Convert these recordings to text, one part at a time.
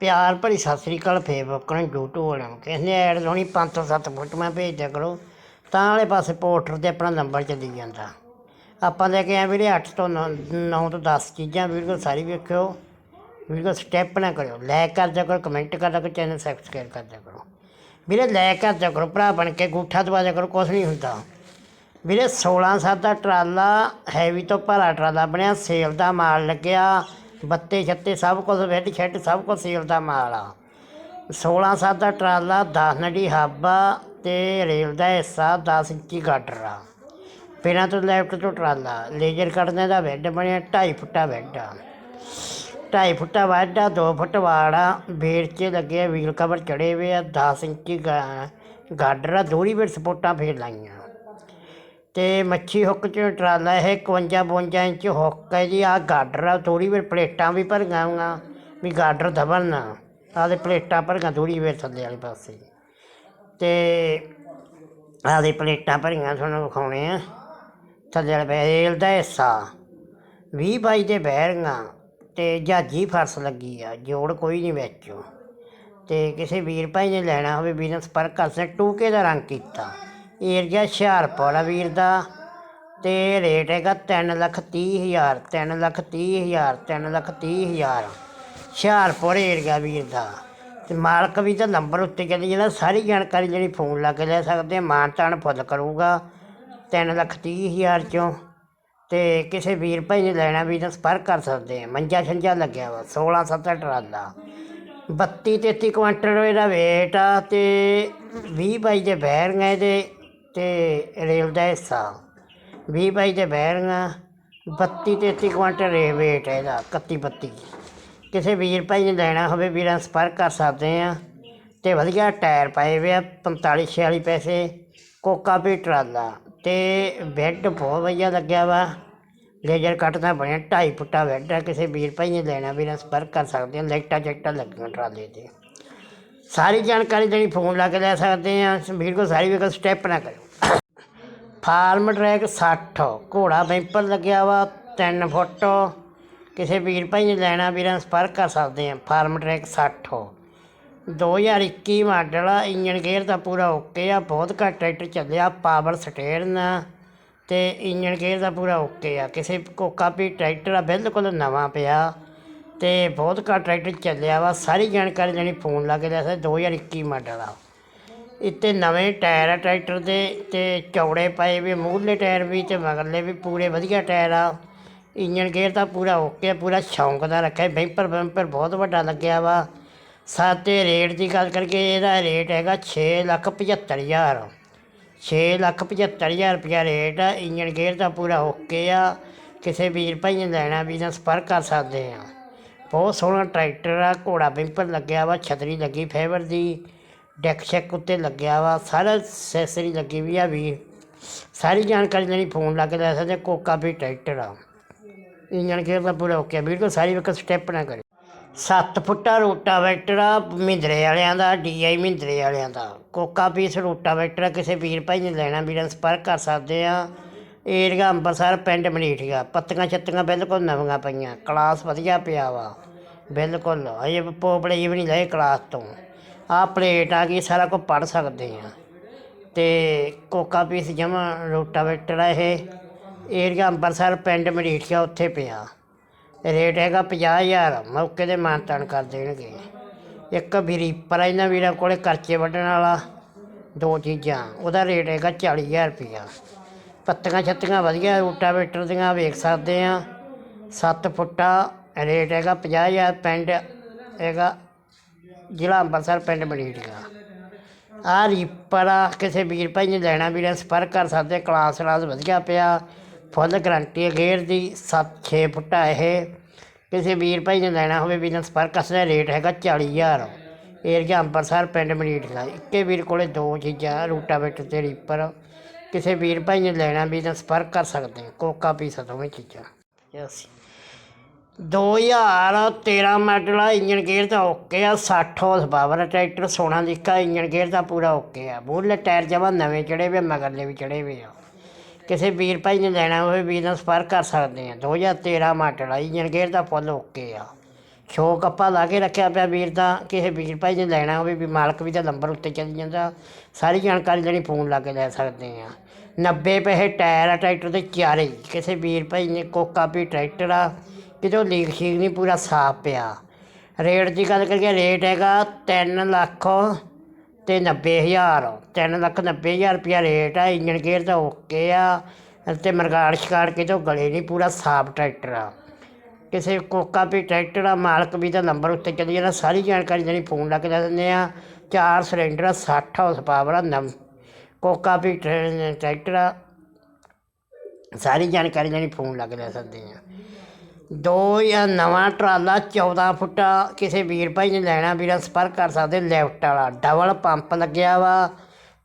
ਪਿਆਰ ਭਰੀ ਸਤਿ ਸ੍ਰੀ ਅਕਾਲ ਫੇਸਬੁੱਕ ਨੇ YouTube ਵਾਲਿਆਂ ਨੂੰ। ਕਿਸੇ ਨੇ ਐਡ ਲਾਉਣੀ ਪੰਜ ਤੋਂ ਸੱਤ ਫੋਟੋਆਂ ਭੇਜ ਦਿਆ ਕਰੋ। ਤਾਂ ਵਾਲੇ ਪਾਸੇ ਪੋਸਟਰ ਤੇ ਆਪਣਾ ਨੰਬਰ ਚੱਲੀ ਜਾਂਦਾ। ਆਪਾਂ ਲੈ ਕੇ ਆਏ ਵੀਰੇ 8 ਤੋਂ 9 ਤੋਂ 10 ਚੀਜ਼ਾਂ ਵੀਡੀਓ ਸਾਰੀ ਵੇਖਿਓ। ਵੀਡੀਓ ਸਟੈਪ ਨਾ ਕਰਿਓ। ਲਾਈਕ ਕਰ ਦਿਆ ਕਰੋ ਕਮੈਂਟ ਕਰ ਦਿਆ ਕਰੋ ਚੈਨਲ ਸਬਸਕ੍ਰਾਈਬ ਕਰ ਦਿਆ ਕਰੋ। ਵੀਰੇ ਲਾਈਕ ਕਰ ਦਿਆ ਕਰੋ, ਭਰਾ ਬਣ ਕੇ ਗੂਠਾ ਦਵਾ ਦਿਆ ਕਰੋ, ਕੁਛ ਨਹੀਂ ਹੁੰਦਾ। ਵੀਰੇ 16 ਸਾਲ ਦਾ ਟਰਾਲਾ ਹੈਵੀ ਤੋਂ ਭਰਾ ਟਰਾਲਾ ਬਣਿਆ ਸੇਲ ਦਾ ਮਾਲ ਲੱਗਿਆ। ਬੱਤੇ ਛੱਤੇ ਸਭ ਕੁਝ ਵੈਡ ਸ਼ੈੱਡ ਸਭ ਕੁਝ ਸੇਲ ਦਾ ਮਾਲ ਆ। 16 ਸੱਤ ਦਾ ਟਰਾਲਾ 10 ਨਡੀ ਹਾਬਾ ਤੇ ਰੇਲ ਦਾ ਹਿੱਸਾ 10 ਇੰਚੀ ਗਾਡਰ ਆ। ਬਿਨਾਂ ਤੋਂ ਲੈਫਟ ਤੋਂ ਟਰਾਲਾ, ਲੇਜ਼ਰ ਕੱਟਣੇ ਦਾ ਬੈੱਡ ਬਣਿਆ 2.5 ਫੁੱਟਾ ਬੈੱਡ ਆ। 2.5 ਫੁੱਟਾ ਵਾਢਾ 2 ਫੁੱਟ ਵਾੜਾ ਬੇਰ 'ਚ ਲੱਗੇ ਵੀਲ ਕਵਰ ਚੜੇ ਹੋਏ ਆ 10 ਇੰਚੀ ਗਾ- ਗਾਡਰ ਆ, ਦੋਰੀ ਵੇਰ ਸਪੋਰਟਾਂ ਫੇਰ ਲਾਈਆਂ। ਤੇ ਮੱਛੀ ਹੁੱਕ ਚ ਟਰਾਲਾ ਇਹ 51 52 ਇੰਚ ਹੁੱਕ ਹੈ ਜੀ। ਆ ਗਾਡਰ ਆ ਥੋੜੀ ਵੇਰ ਪਲੇਟਾਂ ਵੀ ਭਰ ਗਾਉਂਗਾ ਵੀ ਗਾਡਰ ਦਬਣ ਨਾ। ਆਦੇ ਪਲੇਟਾਂ ਭਰੀਆਂ ਥੋੜੀ ਵੇਰ ਥੱਲੇ ਵਾਲੇ ਪਾਸੇ। ਤੇ ਆਦੇ ਪਲੇਟਾਂ ਭਰੀਆਂ ਤੁਹਾਨੂੰ ਵਿਖਾਉਣੇ ਆ। ਥੱਲੇ ਵਾਲੇ ਪਾਸੇ ਰੇਲ ਦਾ ਹਿੱਸਾ 20 ਬਾਈ ਦੇ ਬਹਿਰੀਆਂ ਤੇ ਜਾਜੀ ਫਰਸ ਲੱਗੀ ਆ, ਜੋੜ ਕੋਈ ਨਹੀਂ ਵਿੱਚ। ਤੇ ਕਿਸੇ ਵੀਰ ਭਾਈ ਨੇ ਲੈਣਾ ਹੋਵੇ ਵੀਰ ਨਾਲ ਸੰਪਰਕ ਕਰ ਸਕਦੇ ਟੂਕੇ ਦਾ ਰੰਗ ਕੀਤਾ। ਏਰੀਆ ਹੁਸ਼ਿਆਰਪੁਰ ਆ ਵੀਰ ਦਾ, ਤੇ ਰੇਟ ਹੈਗਾ ਤਿੰਨ ਲੱਖ ਤੀਹ ਹਜ਼ਾਰ, ਤਿੰਨ ਲੱਖ ਤੀਹ ਹਜ਼ਾਰ, ਤਿੰਨ ਲੱਖ ਤੀਹ ਹਜ਼ਾਰ। ਹੁਸ਼ਿਆਰਪੁਰ ਏਰੀਆ ਵੀਰ ਦਾ। ਤੇ ਮਾਲਕ ਵੀ ਤਾਂ ਨੰਬਰ ਉੱਤੇ ਕਹਿੰਦੇ ਜਿਹੜਾ ਸਾਰੀ ਜਾਣਕਾਰੀ ਜਿਹੜੀ ਫੋਨ ਲਾ ਕੇ ਲੈ ਸਕਦੇ ਆ, ਮਾਨ ਤਾਨ ਫੁੱਲ ਕਰੂਗਾ ਤਿੰਨ ਲੱਖ ਤੀਹ ਹਜ਼ਾਰ ਚੋਂ। ਤੇ ਕਿਸੇ ਵੀਰ ਭਾਈ ਨੇ ਲੈਣਾ ਵੀ ਤਾਂ ਸੰਪਰਕ ਕਰ ਸਕਦੇ ਆ, ਮੰਜਾ ਛੰਜਾ ਲੱਗਿਆ ਵਾ 16 ਸੱਤ ਟਰਾਲਾ। 32 33 ਕੁਆਂਟਲ ਇਹਦਾ weight ਆ ਤੇ 20 ਬਾਈ ਦੇ ਬੈਰੀਆਂ ਇਹਦੇ। ਤੇ ਅਤੇ ਰੇਲ ਦਾ ਹਿੱਸਾ। 20 ਬਾਈ ਦੇ ਬੈਰੀਆਂ 32 33 ਕੁਆਂਟਲ ਰੇ ਵੇਟ ਹੈ ਇਹਦਾ 31 32 ਕਿਸੇ ਵੀਰ ਭਾਈ ਨੇ ਲੈਣਾ ਹੋਵੇ, ਵੀਰਾਂ ਨਾਲ ਸੰਪਰਕ ਕਰ ਸਕਦੇ ਆ। ਅਤੇ ਵਧੀਆ ਟਾਇਰ ਪਾਏ ਵੇ ਆ 45 46 ਪੈਸੇ, ਕੋਕਾ ਵੀ ਟਰਾਲਾ। ਅਤੇ ਬੈੱਡ ਬਹੁਤ ਵਧੀਆ ਲੱਗਿਆ ਵਾ। ਲੇਜ਼ਰ ਕੱਟ ਦਾ ਬਣਿਆ, ਢਾਈ ਫੁੱਟਾ ਬੈੱਡ ਆ। ਕਿਸੇ ਵੀਰ ਭਾਈ ਨੇ ਲੈਣਾ, ਵੀਰਾਂ ਸੰਪਰਕ ਕਰ ਸਕਦੇ ਆ। ਲਾਈਟਾਂ ਚੈਕਟਾਂ ਲੱਗੀਆਂ ਟਰਾਲੇ ਤੇ। ਸਾਰੀ ਜਾਣਕਾਰੀ ਜਿਹੜੀ ਫੋਨ ਲਾ ਕੇ ਲੈ ਸਕਦੇ ਆ ਵੀਰ ਕੋ ਸਾਰੀ ਵੇਖੋ ਸਟੈਪ ਨਾ ਕਰੋ ਫਾਰਮ ਟਰੈਕ 60 ਘੋੜਾ ਬੈਂਪਰ ਲੱਗਿਆ ਵਾ 3 ਫੁੱਟ। ਕਿਸੇ ਵੀਰ ਭਾਈ ਨੇ ਲੈਣਾ, ਵੀਰਾਂ ਨਾਲ ਸੰਪਰਕ ਕਰ ਸਕਦੇ ਆ ਫਾਰਮ ਟਰੈਕ 60 2021 ਮਾਡਲ ਆ ਇੰਜਨ ਗੇਅਰ ਦਾ ਪੂਰਾ ਓਕੇ ਆ, ਬਹੁਤ ਘੱਟ ਟਰੈਕਟਰ ਚੱਲਿਆ, ਪਾਵਰ ਸਟੇਰਨ ਆ ਤੇ ਇੰਜਨ ਗੇਅਰ ਦਾ ਪੂਰਾ ਓਕੇ ਆ। ਕਿਸੇ ਕੋਕਾ ਵੀ ਟਰੈਕਟਰ ਆ, ਬਿਲਕੁਲ ਨਵਾਂ ਪਿਆ। ਤੇ ਬਹੁਤ ਘੱਟ ਟਰੈਕਟਰ ਚੱਲਿਆ ਵਾ ਸਾਰੀ ਜਾਣਕਾਰੀ ਲੈਣੀ ਫੋਨ ਲਾ ਕੇ ਲੈ ਸਕਦੇ 2021 ਮਾਡਲ ਆ। ਇੱਥੇ ਨਵੇਂ ਟਾਇਰ ਆ ਟਰੈਕਟਰ ਦੇ ਤੇ ਚੌੜੇ ਪਏ ਵੀ ਮੂਹਰਲੇ ਟਾਇਰ ਵੀ ਤੇ ਮਗਰਲੇ ਵੀ ਪੂਰੇ ਵਧੀਆ ਟਾਇਰ ਆ। ਇੰਜਨ ਗੇਅਰ ਤਾਂ ਪੂਰਾ ਓਕੇ ਆ, ਪੂਰਾ ਸ਼ੌਂਕ ਦਾ ਰੱਖਿਆ ਬੈਂਪਰ ਬੈਂਪਰ ਬਹੁਤ ਵੱਡਾ ਲੱਗਿਆ ਵਾ। ਸਾਤੇ ਰੇਟ ਦੀ ਗੱਲ ਕਰਕੇ ਇਹਦਾ ਰੇਟ ਹੈਗਾ 6 ਲੱਖ 75 ਹਜ਼ਾਰ। 6 ਲੱਖ 75 ਹਜ਼ਾਰ ਰੁਪਇਆ ਰੇਟ ਆ ਇੰਜਨ ਗੇਅਰ ਦਾ ਪੂਰਾ ਓਕੇ ਆ। ਕਿਸੇ ਵੀਰ ਭਾਈ ਨੇ ਲੈਣਾ ਵੀ ਨਾਲ ਸੰਪਰਕ ਕਰ ਸਕਦੇ ਆ। ਬਹੁਤ ਸੋਹਣਾ ਟਰੈਕਟਰ ਆ ਘੋੜਾ ਬੈਂਪਰ ਲੱਗਿਆ ਵਾ ਛਤਰੀ ਲੱਗੀ ਫਾਈਬਰ ਦੀ ਡੈਕ ਸ਼ੈਕ ਉੱਤੇ ਲੱਗਿਆ ਵਾ ਸਾਰਾ ਸੈਸਰੀ ਲੱਗੀ ਵੀ ਆ ਵੀ ਸਾਰੀ ਜਾਣਕਾਰੀ ਲੈਣੀ ਫੋਨ ਲਾ ਕੇ ਲੈ ਸਕਦੇ ਕੋਕਾ ਵੀ ਟਰੈਕਟਰ ਆ। ਇੰਜਨ ਗੇਅਰ ਦਾ ਪੂਰਾ ਓਕੇ ਵੀਡੀਓ ਸਾਰੀ ਵੇਖ ਸਟੈਪ ਨਾ ਕਰੇ 7 ਫੁੱਟਾ ਰੋਟਾਵੇਟਰ ਆ ਮਹਿੰਦਰੇ ਵਾਲਿਆਂ ਦਾ ਡੀਆਈ ਮਹਿੰਦਰੇ ਵਾਲਿਆਂ ਦਾ। ਕੋਕਾ ਪੀਸ ਰੋਟਾਵੇਟਰ ਆ, ਕਿਸੇ ਵੀਰ ਭਾਈ ਨੇ ਲੈਣਾ ਵੀਰਾਂ ਨਾਲ ਸੰਪਰਕ ਕਰ ਸਕਦੇ ਆ। ਏਰੀਆ ਅੰਬਰਸਰ, ਪਿੰਡ ਮਨੀਠੀਆ ਪੱਤੀਆਂ ਛੱਤੀਆਂ ਬਿਲਕੁਲ ਨਵੀਆਂ ਪਈਆਂ। ਕਲਾਸ ਵਧੀਆ ਪਿਆ ਵਾ। ਬਿਲਕੁਲ। ਅਜੇ ਪੋਪੜੇ ਵੀ ਨਹੀਂ ਲਏ ਕਲਾਸ ਤੋਂ। ਆ ਪਲੇਟ ਆ ਗਈ, ਸਾਰਾ ਕੁਝ ਪੜ ਸਕਦੇ ਆ। ਤੇ ਕੋਕਾ ਪੀਸ ਜਮਾ ਰੋਟਾਵੇਟਰ ਆ ਇਹ। ਏਰੀਆ ਅੰਬਰਸਰ, ਪਿੰਡ ਮਨੀਠੀਆ ਉੱਥੇ ਪਿਆ। ਰੇਟ ਹੈਗਾ 50000 ਮੌਕੇ ਤੇ ਮਾਨਤਾਨ ਕਰ ਦੇਣਗੇ। ਇੱਕ ਵੀਰੀਪਰ ਆ ਇਹਨਾਂ ਵੀਰਾਂ ਕੋਲੇ ਕਰਚੇ ਵੱਢਣ ਵਾਲਾ ਦੋ ਚੀਜ਼ਾਂ। ਉਹਦਾ ਰੇਟ ਹੈਗਾ 40000 ਰੁਪਇਆ। ਪੱਤੀਆਂ ਛੱਤੀਆਂ ਵਧੀਆ, ਰੂਟਾਵੇਟਰ ਦੀਆਂ ਵੇਖ ਸਕਦੇ ਆ 7 ਫੁੱਟਾ, ਰੇਟ ਹੈਗਾ 50000 ਪਿੰਡ ਹੈਗਾ, ਜ਼ਿਲ੍ਹਾ ਅੰਮ੍ਰਿਤਸਰ ਪਿੰਡ ਮਰੀੜੀਆ ਆ ਰੀਪਰ ਆ, ਕਿਸੇ ਵੀਰ ਭਾਈ ਨੇ ਲੈਣਾ, ਵੀਰਾਂ ਸੰਪਰਕ ਕਰ ਸਕਦੇ ਕਲਾਸ ਕਲਾਸ ਵਧੀਆ ਪਿਆ ਫੁੱਲ ਗਰੰਟੀ ਹੈ ਗੇਅਰ ਦੀ 7 6 ਫੁੱਟਾ ਇਹ। ਕਿਸੇ ਵੀਰ ਭਾਈ ਨੇ ਲੈਣਾ ਹੋਵੇ ਵੀ ਵੀਰਾਂ ਸੰਪਰਕ ਕਰ ਸਕਦੇ ਰੇਟ ਹੈਗਾ 40000 ਏਰੀਆ ਅੰਮ੍ਰਿਤਸਰ ਪਿੰਡ ਮਰੀੜੀਆ ਇੱਕੇ ਵੀਰ ਕੋਲੇ ਦੋ ਚੀਜ਼ਾਂ, ਰੂਟਾਵੇਟਰ ਤੇ ਰੀਪਰ। ਕਿਸੇ ਵੀਰ ਭਾਈ ਨੇ ਲੈਣਾ ਵੀ ਤਾਂ ਸੰਪਰਕ ਕਰ ਸਕਦੇ ਹੋ। ਕੋਕਾ ਪੀਸ ਦੋਵੇਂ ਚੀਜ਼ਾਂ। ਯਸ 2013 ਮਾਡਲ ਆ ਇੰਜਨ ਗੇਅਰ ਦਾ ਓਕੇ ਆ 60 ਹਾਰਸ ਪਾਵਰ ਟਰੈਕਟਰ ਸੋਨਾ ਲਿਖਾ ਇੰਜਨ ਗੇਅਰ ਦਾ ਪੂਰਾ ਓਕੇ ਆ। ਮੂਹਰਲੇ ਟਾਇਰ ਜਮਾ ਨਵੇਂ ਚੜੇ ਵੇ ਮਗਰਲੇ ਵੀ ਚੜੇ ਵੇ ਆ। ਕਿਸੇ ਵੀਰ ਭਾਈ ਨੇ ਲੈਣਾ ਹੋਵੇ ਵੀਰ ਨਾਲ ਸੰਪਰਕ ਕਰ ਸਕਦੇ ਆ 2013 ਮਾਡਲ ਆ ਇੰਜਨ ਗੇਅਰ ਦਾ ਫੁੱਲ ਓਕੇ ਆ। ਸ਼ੌਕ ਕੱਪਾ ਲਾ ਕੇ ਰੱਖਿਆ ਪਿਆ ਵੀਰ ਦਾ, ਕਿਸੇ ਵੀਰ ਭਾਈ ਨੇ ਲੈਣਾ ਹੋਵੇ ਵੀ ਮਾਲਕ ਵੀ ਤਾਂ ਨੰਬਰ ਉੱਤੇ ਚੱਲ ਜਾਂਦਾ। ਸਾਰੀ ਜਾਣਕਾਰੀ ਜਿਹੜੀ ਫੋਨ ਲਾ ਕੇ ਲੈ ਸਕਦੇ ਆ। 90 ਪੈਸੇ ਟਾਇਰ ਆ, ਟਰੈਕਟਰ ਦੇ ਚਾਰੇ। ਕਿਸੇ ਵੀਰ ਭਾਈ ਨੇ ਕੋਕਾ ਵੀ ਟਰੈਕਟਰ ਆ, ਕਿਤੋਂ ਲੀਕ ਸ਼ੀਕ ਨਹੀਂ ਪੂਰਾ ਸਾਫ਼ ਪਿਆ। ਰੇਟ ਦੀ ਗੱਲ ਕਰੀਏ, ਰੇਟ ਹੈਗਾ 3 ਲੱਖ ਤੇ 90000 3 ਲੱਖ 90000 ਰੁਪਿਆ ਰੇਟ ਆ ਇੰਜਨ ਗੇਅਰ ਤਾਂ ਓਕੇ ਆ। ਤੇ ਮਰਗਾੜ ਸ਼ਿਕਾਰ ਕਿਤੋਂ ਗਲੇ ਨਹੀਂ ਪੂਰਾ ਸਾਫ਼ ਟਰੈਕਟਰ ਆ। ਕਿਸੇ ਕੋਕਾ ਵੀ ਟਰੈਕਟਰ ਆ, ਮਾਲਕ ਵੀ ਤਾਂ ਨੰਬਰ ਉੱਤੇ ਚੱਲੀ ਜਾਂਦਾ। ਸਾਰੀ ਜਾਣਕਾਰੀ ਜਿਹੜੀ ਫੋਨ ਲਾ ਕੇ ਦੇ ਦਿੰਦੇ ਆ। ਚਾਰ ਸਿਲੰਡਰ ਆ 60 ਹਾਊਸ ਪਾਵਰ ਆ, ਨਵ ਕੋਕਾ ਵੀ ਟਰੈ- ਟਰੈਕਟਰ ਆ। ਸਾਰੀ ਜਾਣਕਾਰੀ ਜਿਹੜੀ ਫੋਨ ਲਾ ਕੇ ਦੇ ਸਕਦੇ ਆ। ਦੋ ਜਾਂ ਨਵਾਂ ਟਰਾਲਾ 14 ਫੁੱਟਾ ਕਿਸੇ ਵੀਰ ਭਾਈ ਨੇ ਲੈਣਾ, ਵੀਰਾ ਸੰਪਰਕ ਕਰ ਸਕਦੇ, ਲੈਫਟ ਵਾਲਾ ਡਬਲ ਪੰਪ ਲੱਗਿਆ ਵਾ।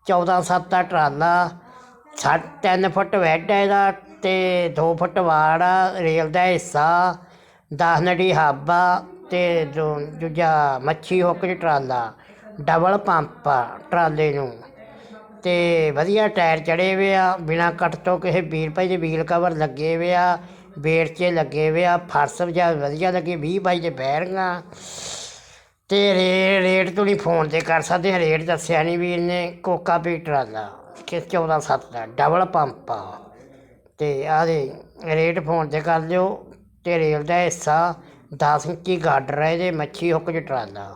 14 ਸੱਤ ਦਾ ਟਰਾਲਾ ਸੱਤ 3 ਫੁੱਟ ਵੈਡ ਹੈ ਇਹਦਾ ਤੇ 2 ਫੁੱਟ ਵਾੜ ਆ, ਰੇਲ ਦਾ ਹਿੱਸਾ। 10 ਨੜੀ ਹਾਬਾ ਅਤੇ ਦੂ- ਦੂਜਾ ਮੱਛੀ ਹੁੱਕ ਚ ਟਰਾਲਾ ਡਬਲ ਪੰਪ ਆ ਟਰਾਲੇ ਨੂੰ। ਅਤੇ ਵਧੀਆ ਟਾਇਰ ਚੜੇ ਵੇ ਆ ਬਿਨਾਂ ਕੱਟ ਤੋਂ ਕਿਸੇ ਵੀਰ ਭਾਈ ਦੇ ਵੀਲ ਕਵਰ ਲੱਗੇ ਵੇ ਆ ਵੇਰਚੇ ਲੱਗੇ ਹੋਏ ਆ ਫਰਸ਼ ਵਜਾ ਵਧੀਆ ਲੱਗੇ ਵੀਹ ਬਾਈ ਦੇ ਬੈਰਿੰਗਾਂ। ਅਤੇ ਰੇ ਰੇਟ ਤੁਸੀਂ ਫੋਨ ਤੇ ਕਰ ਸਕਦੇ ਆ, ਰੇਟ ਦੱਸਿਆ ਨਹੀਂ ਵੀਰ ਨੇ ਕੋਕਾ ਪੀ ਟਰਾਲਾ ਕਿ 14 ਸੱਤ ਦਾ ਡਬਲ ਪੰਪ ਆ। ਅਤੇ ਆਦੇ ਰੇਟ ਫੋਨ ਤੇ ਕਰ ਲਿਓ ਤੇ ਰੇਲ ਦਾ ਹਿੱਸਾ 10 ਇੰਚੀ ਗਾਡਰ ਹੈ ਜੇ, ਮੱਛੀ ਹੁੱਕ ਚ ਟਰਾਲਾ।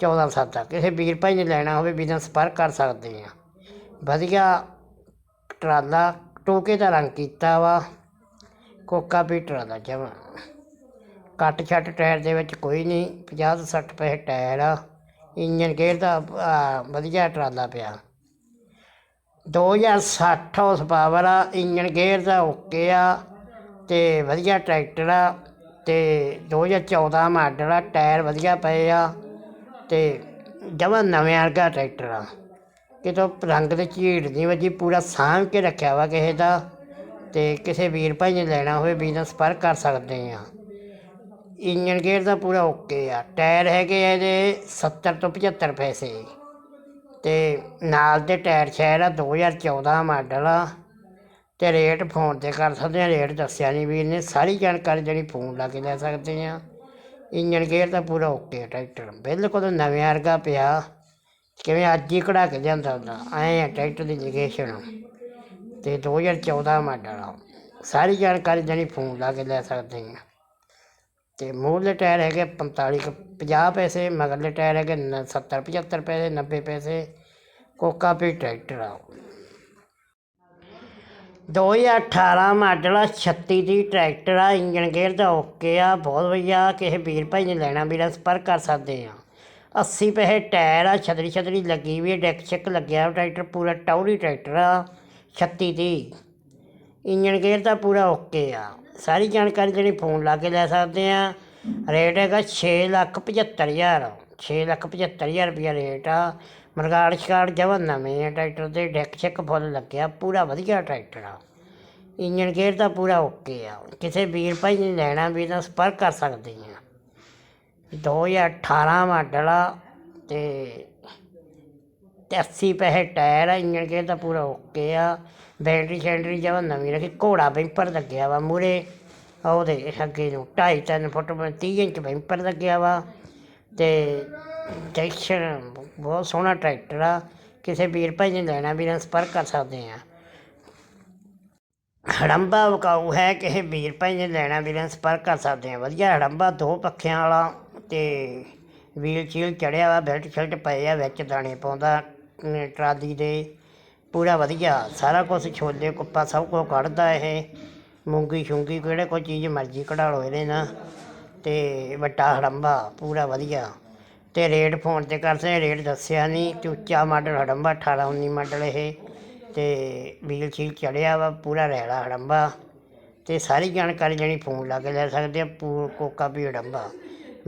14 ਸੱਤ ਦਾ ਕਿਸੇ ਵੀਰ ਭਾਈ ਨੇ ਲੈਣਾ ਹੋਵੇ ਬਿਨਾਂ ਸੰਪਰਕ ਕਰ ਸਕਦੇ ਆ। ਵਧੀਆ ਟਰਾਲਾ, ਟੋਕੇ ਦਾ ਰੰਗ ਕੀਤਾ ਵਾ, ਕੋਕਾ ਵੀ ਟਰਾਲਾ ਜਮਾ। ਕੱਟ ਛੱਟ ਟਾਇਰ ਦੇ ਵਿੱਚ ਕੋਈ ਨਹੀਂ 50 ਤੋਂ 60 ਪੈਸੇ ਟਾਇਰ ਆ ਇੰਜਨ ਗੇਅਰ ਦਾ ਵਧੀਆ ਟਰਾਲਾ ਪਿਆ। 2060 ਹਾਊਸ ਪਾਵਰ ਆ ਇੰਜਨ ਗੇਅਰ ਦਾ ਓਕੇ ਆ ਤੇ ਵਧੀਆ ਟਰੈਕਟਰ ਆ ਤੇ 2014 ਮਾਡਲ ਆ, ਟਾਇਰ ਵਧੀਆ ਪਏ ਆ ਤੇ ਜਮਾ ਨਵੇਂ ਵਰਗਾ ਟਰੈਕਟਰ ਆ। ਕਿਤੋਂ ਰੰਗ ਦੇ ਝੀੜ ਨਹੀਂ ਵੱਜੀ, ਪੂਰਾ ਸਾਂਭ ਕੇ ਰੱਖਿਆ ਵਾ ਕਿਸੇ ਦਾ ਤੇ ਕਿਸੇ ਵੀਰ ਭਾਈ ਨੇ ਲੈਣਾ ਹੋਵੇ ਬਿਜ਼ਨਸ ਸੰਪਰਕ ਕਰ ਸਕਦੇ ਆ। ਇੰਜਨ ਗੇਅਰ ਦਾ ਪੂਰਾ ਓਕੇ ਆ। ਟਾਇਰ ਹੈਗੇ ਆ ਇਹਦੇ 70 ਤੋਂ 75 ਪੈਸੇ। ਤੇ ਨਾਲ ਦੇ ਟਾਇਰ ਸ਼ਾਇਰ ਆ 2014 ਮਾਡਲ ਆ। ਤੇ ਰੇਟ ਫੋਨ ਤੇ ਕਰ ਸਕਦੇ ਹਾਂ ਰੇਟ ਦੱਸਿਆ ਨਹੀਂ ਵੀਰ ਨੇ ਸਾਰੀ ਜਾਣਕਾਰੀ ਜਿਹੜੀ ਫੋਨ ਲਾ ਕੇ ਲੈ ਸਕਦੇ ਹਾਂ। ਇੰਜਨ ਗੇਅਰ ਤਾਂ ਪੂਰਾ ਓਕੇ ਟਰੈਕਟਰ ਬਿਲਕੁਲ ਨਵੇਂ ਵਰਗਾ ਪਿਆ। ਕਿਵੇਂ ਅੱਜ ਹੀ ਕਢਾ ਕੇ ਲਿਆਂਦਾ ਹੁੰਦਾ, ਐਂ ਆ ਟਰੈਕਟਰ ਦੀ ਲੋਕੇਸ਼ਨ ਤੇ 2014 ਮਾਡਲ ਆ। ਸਾਰੀ ਜਾਣਕਾਰੀ ਜਿਹੜੀ ਫੋਨ ਲਾ ਕੇ ਲੈ ਸਕਦੇ ਹਾਂ। ਤੇ ਮੂਹਰਲੇ ਟਾਇਰ ਹੈਗੇ 45 ਕੁ 50 ਪੈਸੇ, ਮਗਰਲੇ ਟਾਇਰ ਹੈਗੇ 70 75 ਪੈਸੇ 90 ਪੈਸੇ। ਕੋਕਾ ਵੀ ਟਰੈਕਟਰ ਆ। 2018 ਮਾਡਲ ਆ 36 ਦੀ ਟਰੈਕਟਰ ਆ ਇੰਜਨ ਗੇਅਰ ਦਾ ਓਕੇ ਆ, ਬਹੁਤ ਵਧੀਆ। ਕਿਸੇ ਵੀਰ ਭਾਈ ਨੇ ਲੈਣਾ ਵੀਰਾ ਸੰਪਰਕ ਕਰ ਸਕਦੇ ਆ। 80 ਪੈਸੇ ਟਾਇਰ ਆ, ਛਤਰੀ ਛਤਰੀ ਲੱਗੀ ਵੀ ਡੈਕ ਚੈੱਕ ਲੱਗਿਆ ਟਰੈਕਟਰ, ਪੂਰਾ ਟੌਰੀ ਟਰੈਕਟਰ ਆ 36 ਦੀ। ਇੰਜਨ ਗੇਅਰ ਦਾ ਪੂਰਾ ਓਕੇ ਆ। ਸਾਰੀ ਜਾਣਕਾਰੀ ਜਿਹੜੀ ਫੋਨ ਲਾ ਕੇ ਲੈ ਸਕਦੇ ਆ। ਰੇਟ ਹੈਗਾ 6 ਲੱਖ 75000 6 ਲੱਖ 75000 ਰੁਪਇਆ ਰੇਟ ਆ। ਮਰਗਾੜ ਸ਼ਿਕਾਰ ਜਮਾਂ ਨਵੇਂ ਆ, ਟਰੈਕਟਰ 'ਤੇ ਡੈਕ ਚੈੱਕ ਫੁੱਲ ਲੱਗਿਆ, ਪੂਰਾ ਵਧੀਆ ਟਰੈਕਟਰ ਆ। ਇੰਜਨ ਗੇਅਰ ਤਾਂ ਪੂਰਾ ਓਕੇ ਆ, ਕਿਸੇ ਵੀਰ ਭਾਈ ਨੇ ਲੈਣਾ ਵੀ ਤਾਂ ਸੰਪਰਕ ਕਰ ਸਕਦੇ ਆ। 2018 ਮਾਡਲ ਆ ਤੇ ਤੇ 80 ਪੈਸੇ ਟਾਇਰ ਆ ਇੰਜਨ ਗੇਅਰ ਦਾ ਪੂਰਾ ਓਕੇ ਆ। ਬੈਟਰੀ ਸ਼ੈਂਟਰੀ ਜਵਾ ਨਵੀਂ ਰੱਖੀ, ਘੋੜਾ ਬੈਂਪਰ ਲੱਗਿਆ ਵਾ ਮੂਰੇ ਉਹਦੇ ਅੱਗੇ ਨੂੰ 2.5 3 ਫੁੱਟ 30 ਇੰਚ ਬੈਂਪਰ ਲੱਗਿਆ ਵਾ ਤੇ ਟੈਕਸਚਰ ਬਹੁਤ ਸੋਹਣਾ ਟਰੈਕਟਰ ਆ। ਕਿਸੇ ਵੀਰ ਭਾਈ ਨੇ ਲੈਣਾ ਵੀ ਨਾਲ ਸੰਪਰਕ ਕਰ ਸਕਦੇ ਆ। ਹੜੰਬਾ ਵਿਕਾਊ ਹੈ ਕਿਸੇ ਵੀਰ ਭਾਈ ਨੇ ਲੈਣਾ ਵੀ ਨਾਲ ਸੰਪਰਕ ਕਰ ਸਕਦੇ ਆ। ਵਧੀਆ ਹੜੰਬਾ ਦੋ ਪੱਖਿਆਂ ਵਾਲਾ ਤੇ ਵੀਲ ਚੀਲ ਚੜਿਆ ਵਾ ਬੈਲਟ ਸ਼ਲਟ ਪਏ ਆ ਵਿੱਚ ਦਾਣੇ ਪਾਉਂਦਾ ਅਮ, ਟਰਾਲੀ ਦੇ। ਪੂਰਾ ਵਧੀਆ ਸਾਰਾ ਕੁਝ ਛੋਲੇ ਕੁੱਪਾ ਸਭ ਕੁਝ ਕੱਢਦਾ ਇਹ। ਮੂੰਗੀ ਸ਼ੂੰਗੀ ਕਿਹੜੇ ਕੋਈ ਚੀਜ਼ ਮਰਜ਼ੀ ਕਢਾ ਲਓ ਇਹਦੇ ਨਾਲ। ਤੇ ਵੱਡਾ ਹੜੰਬਾ ਪੂਰਾ ਵਧੀਆ। ਤੇ ਰੇਟ ਫੋਨ ਤੇ ਕਰਦੇ ਰੇਟ ਦੱਸਿਆ ਨਹੀਂ ਤੇ ਉੱਚਾ ਮਾਡਲ ਹੜੰਬਾ 18 19 ਮਾਡਲ ਇਹ। ਤੇ ਵੀਲ ਚੀਲ ਚੜਿਆ ਵਾ, ਪੂਰਾ ਰੈਲਾ ਹੜੰਬਾ। ਤੇ ਸਾਰੀ ਜਾਣਕਾਰੀ ਜਿਹੜੀ ਫੋਨ ਲਾ ਕੇ ਲੈ ਸਕਦੇ ਆ, ਪੂ ਕੋਕਾ ਵੀ ਹੜੰਬਾ।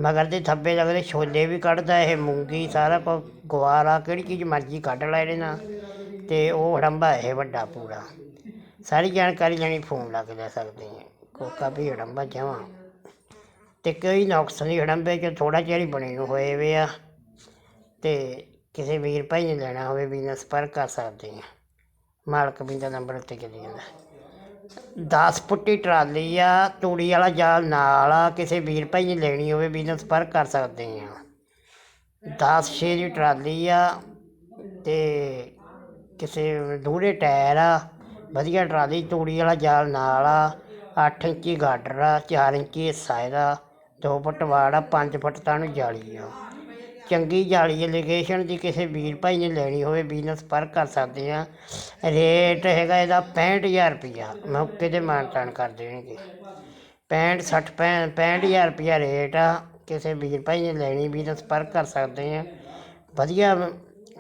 ਮਗਰ ਦੇ ਥੱਬੇ ਲੱਗਦੇ ਛੋਲੇ ਵੀ ਕੱਢਦਾ ਇਹ, ਮੂੰਗੀ ਸਾਰਾ ਕੁਝ ਗਵਾਰਾ ਕਿਹੜੀ ਚੀਜ਼ ਮਰਜ਼ੀ ਕੱਢ ਲੈ ਇਹਦੇ ਨਾਲ। ਤੇ ਉਹ ਹੜੰਬਾ ਇਹ ਵੱਡਾ ਪੂਰਾ। ਸਾਰੀ ਜਾਣਕਾਰੀ ਜਿਹੜੀ ਫੋਨ ਲਾ ਕੇ ਲੈ ਸਕਦੇ ਆ। ਕੋਕਾ ਵੀ ਹੜੰਬਾ ਜਮਾ ਤੇ ਕੋਈ ਨੁਕਸ ਨਹੀਂ, ਹੜੰਬੇ ਚ ਥੋੜਾ ਚਿਰ ਹੀ ਬਣੇ ਨੂੰ ਹੋਏ ਵੇ ਆ। ਤੇ ਕਿਸੇ ਵੀਰ ਭਾਈ ਨੇ ਲੈਣਾ ਹੋਵੇ ਬਿਜ਼ਨਸ ਪਰ ਕਰ ਸਕਦੇ ਆ ਮਾਲਕ ਵੀ ਦਾ ਨੰਬਰ ਉੱਤੇ ਚੱਲੀ ਜਾਂਦਾ। 10 ਫੁੱਟੀ ਟਰਾਲੀ ਆ, ਤੂੜੀ ਵਾਲਾ ਜਾਲ ਨਾਲ ਆ, ਕਿਸੇ ਵੀਰ ਭਾਈ ਨੇ ਲੈਣੀ ਹੋਵੇ ਬਿਜ਼ਨਸ ਸੰਪਰਕ ਕਰ ਸਕਦੇ ਆ 10 ਛੇ ਦੀ ਟਰਾਲੀ ਆ ਤੇ ਕਿਸੇ ਦੂਰੇ ਟਾਇਰ ਆ, ਵਧੀਆ ਟਰਾਲੀ, ਤੂੜੀ ਵਾਲਾ ਜਾਲ ਨਾਲ ਆ 8 ਇੰਚੀ ਗਾਡਰ ਆ 4 ਇੰਚੀ ਹਿੱਸਾ ਇਹਦਾ। ਦੋ ਫੁੱਟ ਵਾੜ ਆ 5 ਫੁੱਟ ਤਾਂ ਨੂੰ ਜਾਲੀ ਆ। ਚੰਗੀ ਜਾਲੀ ਹੈ ਲੋਕੇਸ਼ਨ ਦੀ ਕਿਸੇ ਵੀਰ ਭਾਈ ਨੇ ਲੈਣੀ ਹੋਵੇ ਬਿਜ਼ਨਸ ਪਰ ਕਰ ਸਕਦੇ ਆ। ਰੇਟ ਹੈਗਾ ਇਹਦਾ 65000 ਰੁਪਈਆ ਮੌਕੇ ਤੇ ਮਾਨਤਾਨ ਕਰ ਦੇਣਗੇ। 65 60 65000 ਰੁਪਈਆ ਰੇਟ ਆ। ਕਿਸੇ ਵੀਰ ਭਾਈ ਨੇ ਲੈਣੀ ਬਿਜ਼ਨਸ ਪਰ ਕਰ ਸਕਦੇ ਆ। ਵਧੀਆ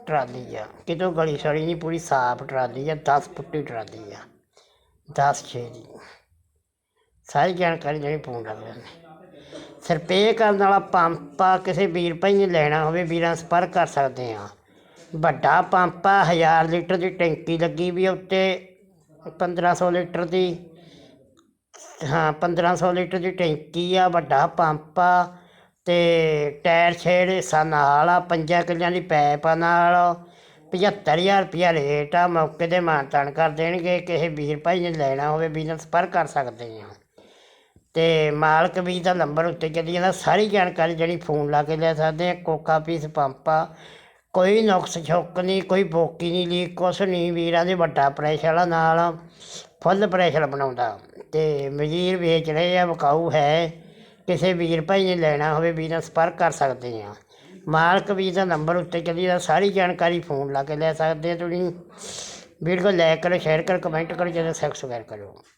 ਟਰਾਲੀ ਆ। ਕਿਤੋਂ ਗਲੀ ਸੜੀ ਨਹੀਂ, ਪੂਰੀ ਸਾਫ਼ ਟਰਾਲੀ ਆ 10 ਫੁੱਟੀ ਟਰਾਲੀ ਆ। 10 ਛੇ ਦੀ। ਸਾਰੀ ਜਾਣਕਾਰੀ ਜਿਹੜੀ ਫੋਨ ਲੱਗਦੇ ਨੇ। ਸਰਪੇ ਕਰਨ ਵਾਲਾ ਪੰਪ ਆ, ਕਿਸੇ ਵੀਰ ਭਾਈ ਨੇ ਲੈਣਾ ਹੋਵੇ, ਵੀਰਾਂ ਸੰਪਰਕ ਕਰ ਸਕਦੇ ਆ ਵੱਡਾ ਪੰਪ ਆ 1000 ਲੀਟਰ ਦੀ ਟੈਂਕੀ ਲੱਗੀ ਵੀ ਆ ਉੱਤੇ 1500 ਲੀਟਰ ਦੀ। ਹਾਂ 1500 ਲੀਟਰ ਦੀ ਟੈਂਕੀ ਆ, ਵੱਡਾ ਪੰਪ ਆ, ਤੇ ਟਾਇਰ ਛੇੜ ਹਿੱਸਾ ਨਾਲ ਆ, ਪੰਜਾਂ ਕਿੱਲਿਆਂ ਦੀ ਪੈਪ ਆ ਨਾਲ। 75000 ਰੁਪਇਆ ਰੇਟ ਆ, ਮੌਕੇ ਤੇ ਮਾਨਤਾਨ ਕਰ ਦੇਣਗੇ, ਕਿਸੇ ਵੀਰ ਭਾਈ ਨੇ ਲੈਣਾ ਹੋਵੇ ਬਿਜ਼ਨਸ ਸੰਪਰਕ ਕਰ ਸਕਦੇ ਆ ਤੇ ਮਾਲਕ ਵੀ ਦਾ ਨੰਬਰ ਉੱਤੇ ਚੱਲੀ ਜਾਂਦਾ। ਸਾਰੀ ਜਾਣਕਾਰੀ ਜਿਹੜੀ ਫੋਨ ਲਾ ਕੇ ਲੈ ਸਕਦੇ ਆ। ਕੋਕਾ ਪੀਸ ਪੰਪ, ਕੋਈ ਨੁਕਸ ਛੁੱਕ ਨਹੀਂ, ਕੋਈ ਬੋਕੀ ਨਹੀਂ ਲੀਕ, ਕੁਛ ਨਹੀਂ। ਵੀਰਾਂ ਦੇ ਵੱਡਾ ਪ੍ਰੈਸ਼ਰ ਵਾਲਾ ਨਾਲ ਫੁੱਲ ਪ੍ਰੈਸ਼ਰ ਬਣਾਉਂਦਾ। ਤੇ ਮਜੀਰ ਵੇਚ ਰਹੇ ਆ, ਵਿਕਾਊ ਹੈ। ਕਿਸੇ ਵੀਰ ਭਾਈ ਨੇ ਲੈਣਾ ਹੋਵੇ, ਵੀਰਾਂ ਸੰਪਰਕ ਕਰ ਸਕਦੇ ਆ। ਮਾਲਕ ਵੀ ਦਾ ਨੰਬਰ ਉੱਤੇ ਚੱਲੀ ਜਾਂਦਾ। ਸਾਰੀ ਜਾਣਕਾਰੀ ਫੋਨ ਲਾ ਕੇ ਲੈ ਸਕਦੇ ਆ ਤੁਸੀਂ। ਵੀਡੀਓ ਲਾਈਕ ਕਰੋ ਸ਼ੇਅਰ ਕਰੋ ਕਮੈਂਟ ਕਰੋ, ਜਦੋਂ ਸਬਸਕ੍ਰਾਈਬ ਕਰੋ।